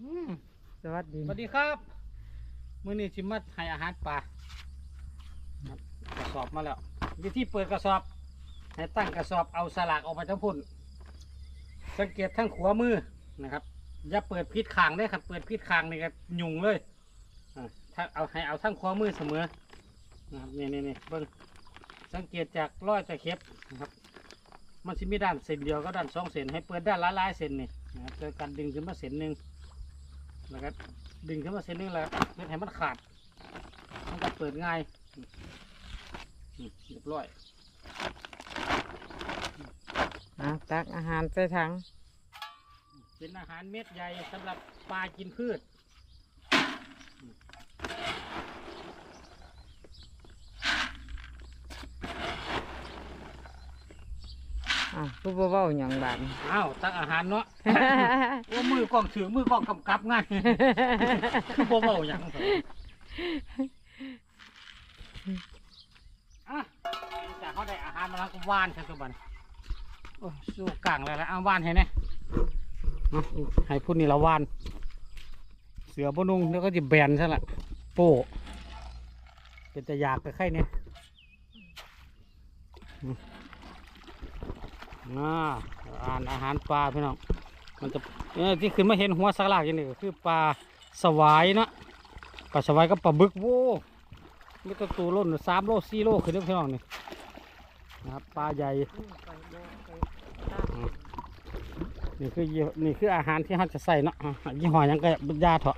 อืมสวัสดีสวัสดีครับมื้อนี้ชิมาให้อาหารปลาครับกระสอบมาแล้ว วิธีเปิดกระสอบ ให้ตั้งกระสอบเอาสลากออกมาทั้งพุ่น สังเกตทั้งขวามือนะครับ อย่าเปิดพิษคางได้ครับ เปิดพิษคางนี่ก็ยุ่งเลยอ่าถ้าเอาให้เอาทั้งขวามือเสมอนะครับนี่นี่นี่เบิ้งสังเกตจากร้อยตะเข็บนะครับ มันจะมีด้านเส้นเดียวก็ด้านสองเส้นให้เปิดด้านละลายเส้นนี่นะครับเจอการดึงขึ้นมาเส้นหนึ่ง แล้วก็ดึงขึ้นมาเส้นหนึ่งแล้วเพื่อให้มันขาดมันก็เปิดง่ายอืมเรียบร้อยอะตักอาหารใส่ถัง เป็นอาหารเม็ดใหญ่สำหรับปลากินพืช อะผู้บ่เว้าหยังบาดนี้อ้าวตักอาหารเนาะโอ้มือกล้องถือมือกล้องกำกับง่าย คือบ่เบาอย่างเถอะอะจากเขาได้อาหารมาแล้วก็ว่านใช่ตัวบันโอ้ยสู้กลางแล้วแล้วเอาว่านให้แน่เอาให้พูดนี่ละว่าน เสือบนุงแล้วก็จะแบนซะละโป้เป็นแต่อยากกับไข่เนี่ย อ่าอ่านอาหารปลาพี่น้องมันจะเออที่ขึ้นมาเห็นหัวสักลากอย่างนี้ก็คือปลาสวายนะปลาสวายกับปลาบึกโว้มีตัวตัวล้นสามโลสี่โลขึ้นเด้อพี่น้องนี่นะครับปลาใหญ่นี่คือนี่คืออาหารที่เราจะใส่เนาะยี่ห้อยังก็ยาเถอะ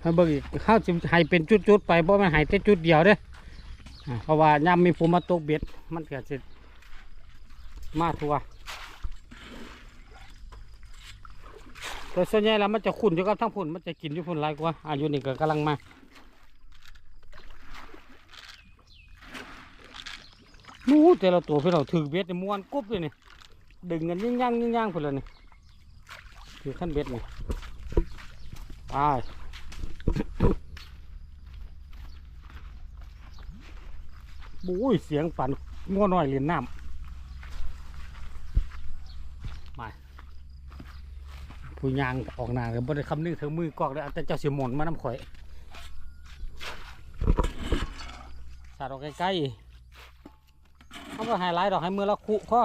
ไปเบิ่งอีกข้าวจิมให้เป็นจุดๆไปเพราะมันใหายแต่จุดเดียวเด้อเพราะว่ายามมีผู้มาตกเบ็ดมันเกิดจ มาทัวแต่ส่วนใหญ่แล้วมันจะขุ่นอยู่กับทั้งพุ่นมันจะกินอยู่พุ่นหลายกว่าอายุนี่ก็กำลังมานู้แต่ละตัวพี่เราถือเบ็ดนี่ม้วนกุ๊บเลยนี่ดึงกันยิ่งย่างยิ่งย่างพุ่นเลยนี่ถือขั้นเบ็ดนี่ไปบุ้ยเสียงปั่นง้อน้อยเรียนน้ำมา ผู้ยางออกหนาก็บ่ได้คำนึงถึงมือกอกได้เอาแต่เจ้าสิหมนมาน้ำข่อยสาดออกใกล้ๆเขาก็ไฮไลท์ดอกให้มือละคุข้อ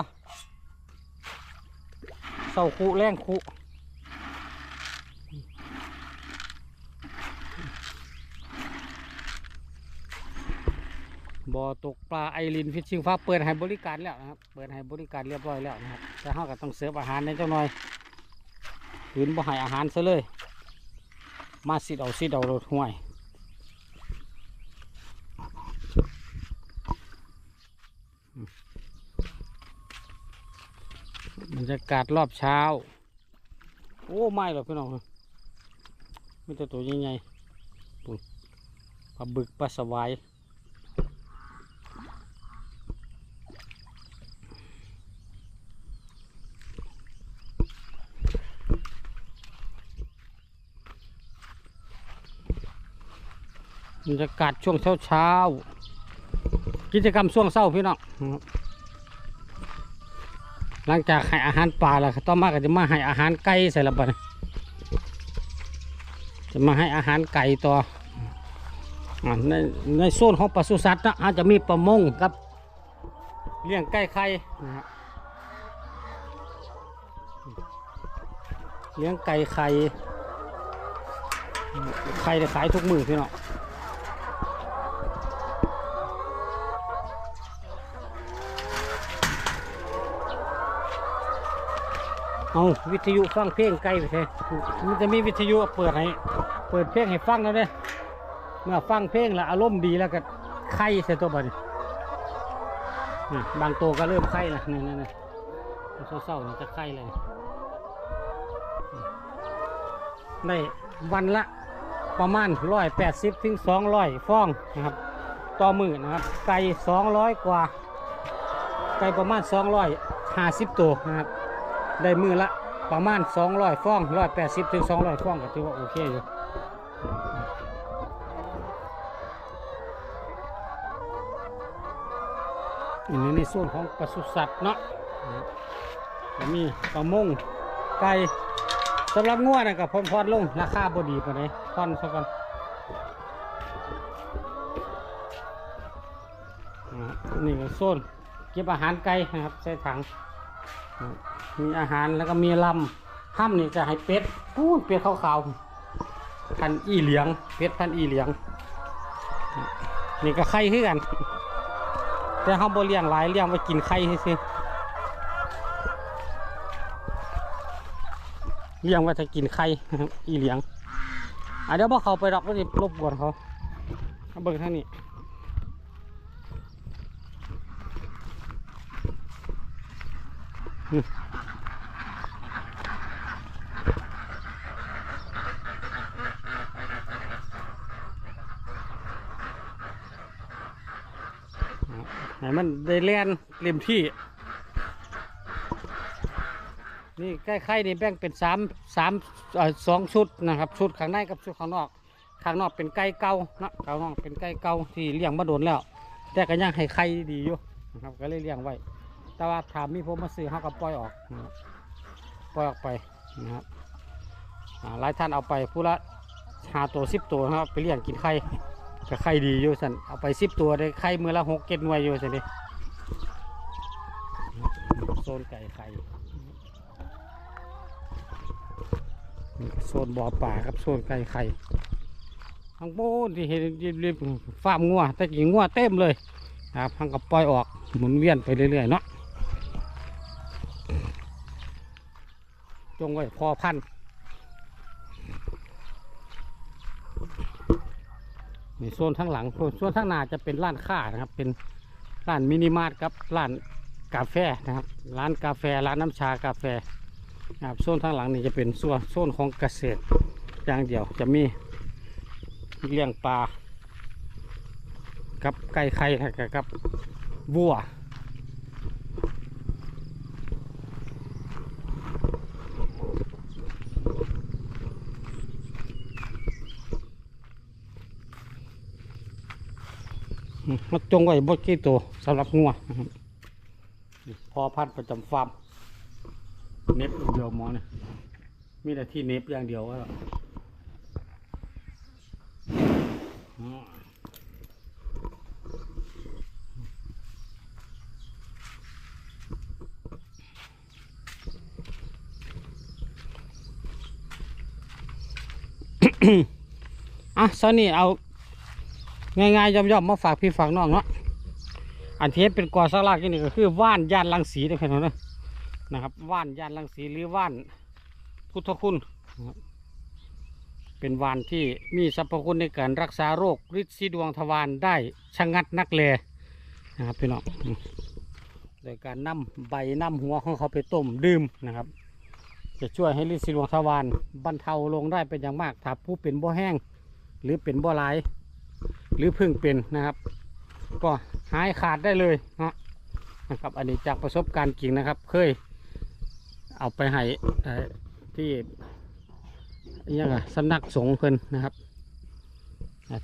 เสาคุแรงคุบ่อตกปลาไอรินฟิชชิงฟ้าเปิดให้บริการแล้วนะครับ เปิดให้บริการเรียบร้อยแล้วนะครับแต่เขาก็ต้องเสิร์ฟอาหารในเจ้าหน่อย หืนบ่ให้อาหารซะเลย มาสิเอาสิเอารถห่วยบรรยากาศรอบเช้า โอ้ไม่หรอกพี่น้องไมแต่ตัวใหญ่ๆปลาบึกปลาสวาย บรรยากาศช่วงเช้าเช้าๆกิจกรรมช่วงเช้าพี่น้องหลังจากให้อาหารปลาแล้วต่อมาก็จะมาให้อาหารไก่ใส่ละบัดนี้จะมาให้อาหารไก่ต่อในในโซนของปศุสัตว์นะอาจจะมีประมงกับเลี้ยงไก่ไข่นะครับเลี้ยงไก่ไข่ไข่จะขายทุกมือพี่น้อง เอาวิทยุฟังเพลงไกลไปเถอะมันจะมีวิทยุเปิดให้เปิดเพลงให้ฟังแล้วเนี่ยเมื่อฟังเพลงแล้วอารมณ์ดีแล้วก็ไข้ใส่ตัวบันอะบางตัวก็เริ่มไข้ละนี่นี่นี่เศร้าๆนี่จะไข้เลยได้วันละประมาณร้อยแปดสิบถึงสองร้อยฟองนะครับต่อมือนะครับ ไก่สองร้อยกว่า ไก่ประมาณสองร้อยห้าสิบตัวนะครับ ได้มือละประมาณ200ฟอง180ถึง200ฟองก็ถือว่าโอเคอยู่อันนี้ในส่วนของปศุสัตว์เนาะมีปลามงไก่สำหรับงัวนะกับพรพรลง ราคาบดีปานใดพรซะก่อนอ่านี่ก็โซนเก็บอาหารไก่นะครับ ใส่ถังอ มีอาหารแล้วก็มีลำห้ามนี่จะให้เป็ดพูดเป็ดขาวๆพันอีเหลียง เป็ดพันอีเหลียง นี่ก็ไข่คือกัน แต่เขาบ่เลี้ยงหลายเลี้ยงไว้กินไข่ซื่อเลี้ยงไว้จะกินไข่อีเหลียงอะเดี๋ยวพอเขาไปดอกก็จะรบกวนเขาเอาเบิ่งทางนี้อืม ให้มันได้เล่นเต็มที่ นี่ใกล้ไข่นี่แบ่งเป็นสามสามเอ่อสองชุดนะครับ ชุดข้างในกับชุดข้างนอก ข้างนอกเป็นไก่เก่านะข้างนอกเป็นไก่เก่าที่เลี้ยงมาโดนแล้ว แต่ก็ยังให้ไข่ดีอยู่นะครับก็เลยเลี้ยงไว้ แต่ว่าถามมีผมมาซื้อเขาก็ปล่อยออกนะครับปล่อยออกไปนะครับอ่าหลายท่านเอาไปผู้ละหาตัวสิบตัวนะครับไปเลี้ยงกินไข่ ก็ไข่ดีอยู่สันเอาไปสิบตัวได้ไข่มือละหกเก็ดหน่วยอยู่สันนี่โซนไก่ไข่นี่โซนบ่อป่าครับโซนไก่ไข่ข้างบนที่เห็นริบๆฟาร์มงัวแต่กี่งัวเต็มเลยนะครับทางกับปล่อยออกหมุนเวียนไปเรื่อยๆเนาะจงไว้พอพัน นี่โซนทั้งหลังโซนโซนทั้งหน้าจะเป็นร้านค้านะครับ เป็นร้านมินิมาร์ทครับร้านกาแฟนะครับ ร้านกาแฟร้านน้ำชากาแฟครับโซนทั้งหลังนี่จะเป็นส่วนโซนของเกษตรอย่างเดียวจะมีเลี้ยงปลากับไก่ไข่กับวัว มมาจงไว้บดกี่ตัวสำหรับงัวนะครับพอพันประจำฟาร์มเน็บอย่างเดียวหมอเนี่ยมีแต่ที่เน็บอย่างเดียวก็อ๋ออะซอนนี่เอา ง่ายๆย่อมๆมาฝากพี่ฝากน้องเนาะอันที่เฮ็ดเป็นกอสลากนี่ก็คือว่านยานลังสีนะเพื่อนเนาะนะครับว่านยานลังสีหรือว่านพุทธคุณนะครับเป็นว่านที่มีสรรพคุณในการรักษาโรคฤทธิ์สีดวงทวารได้ชะงัดนักแลนะครับพี่น้องโดยการนำใบนำหัวของเขาไปต้มดื่มนะครับ จะช่วยให้ฤทธิ์สีดวงทวารบรรเทาลงได้เป็นอย่างมากถ้าผู้เป็นบ่อแห้งหรือเป็นบ่อไหลาย หรือเพึ่งเป็นนะครับ ก็หายขาดได้เลยนะนะครับ อันนี้จากประสบการณ์จริงนะครับ เคย เอาไปให้ที่ยังสำนักสงฆ์เพิ่นนะครับ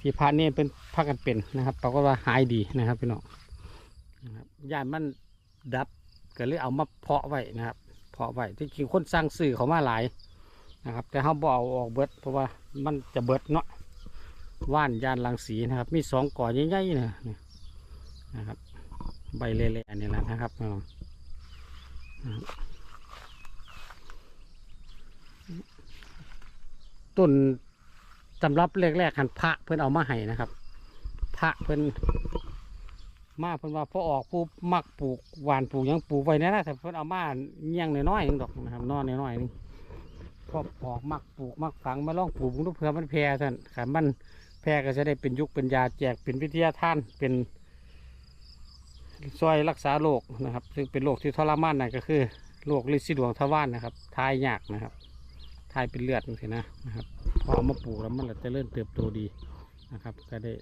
ที่พระนี่เป็นพระกันเป็นนะครับปรากฏว่าหายดีนะครับพี่น้องนะครับย่านมันดับก็เลยเอามาเพาะไว้นะครับ เพาะไว้ที่จริงคนสร้างสื่อเขามาหลายนะครับ แต่เขาบอเอาออกเบิดเพราะว่ามันจะเบิดเนาะ ว่านยานลังสีนะครับ มีสองก่อใหญ่ๆนะนะครับ ใบเละๆนี่แหละนะครับพี่น้องต้นสำรับแรกๆหันพระเพื่อนเอามาให้นะครับ พระเพื่อนมาเพื่อนว่าพอออกผู้มักปลูกหวานปลูกยังปลูกไว้แน่นะแต่เพื่อนเอามาเงี้ยงน้อยๆนึงดอกนะครับนอนน้อยๆนึงพอออกมักปลูกมักฝังมาลองปลูกดูเพื่อมันแพร่ท่านขันมัน แพร่ก็จะได้เป็นยุคเป็นยาแจกเป็นวิทยาทานเป็นซอยรักษาโรคนะครับ ซึ่งเป็นโรคที่ทรมานนั่นก็คือโรคลินสีดวงทวารนะครับทายยากนะครับทายเป็นเลือดสินะนะครับพอเอามาปลูกแล้วมันจะเริ่มเติบโตดีนะครับ ก็ได้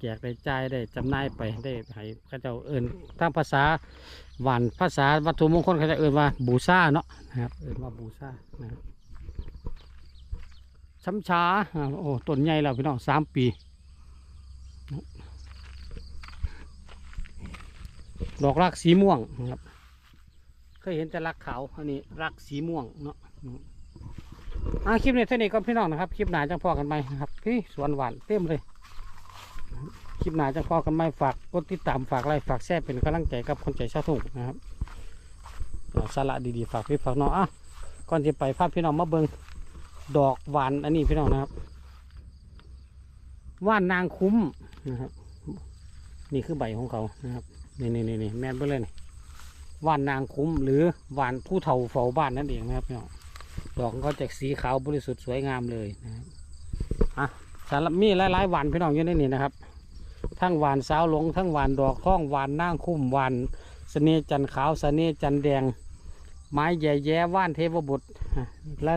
แจกได้จ่ายได้จำหน่ายไปได้ให้เขาจ้าเอิญตามภาษาหวานภาษาวัตถุมงคลเขาจะเอิญว่าบูชาเนาะนะครับเอิญว่าบูชานะครับ ช้ำช้าโอ้ต้นใหญ่แล้วพี่น้องสามปีดอกรักสีม่วงนะครับ เคยเห็นแต่รักขาวอันนี้รักสีม่วงเนาะอ่าคลิปนี้เท่านี้ก็พี่น้องนะครับ คลิปหนาจะพอกันไหมนะครับพี่สวนหวานเต็มเลย คลิปหนาจะพอกันไหมฝากกดติดตามฝากไลค์ฝากแชร์เป็นกำลังใจกับคนใจชาทุ่งนะครับสาระดีๆฝากพี่ฝากน้องอะก่อนจะไปภาพพี่น้องมาเบิง ดอกหวานอันนี้พี่น้องนะครับว่านนางคุ้มนะครับ นี่คือใบของเขานะครับนี่นี่นี่นี่แม่นไปเลยนี่ว่านนางคุ้มหรือว่านผู้เฒ่าเฝ้าบ้านนั่นเองนะครับพี่น้องดอกเขาจะสีขาวบริสุทธิ์สวยงามเลยนะครับอะสารมีหลายๆหวานพี่น้องอยู่ในนี่นะครับ ทั้งหวานสาวหลงทั้งหวานดอกท้องหวานนางคุ้มหวานเสน่จันขาวเสน่จันแดง ไม้แย่แย่ว่านเทพบุตร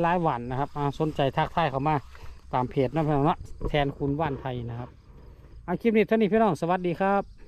หลายๆวันนะครับอาสนใจทักทายเขามาตามเพจนะพี่น้องนาะแทนคุณว่านไทยนะครับเอาคลิปนี้เท่านี้พี่น้องสวัสดีครับ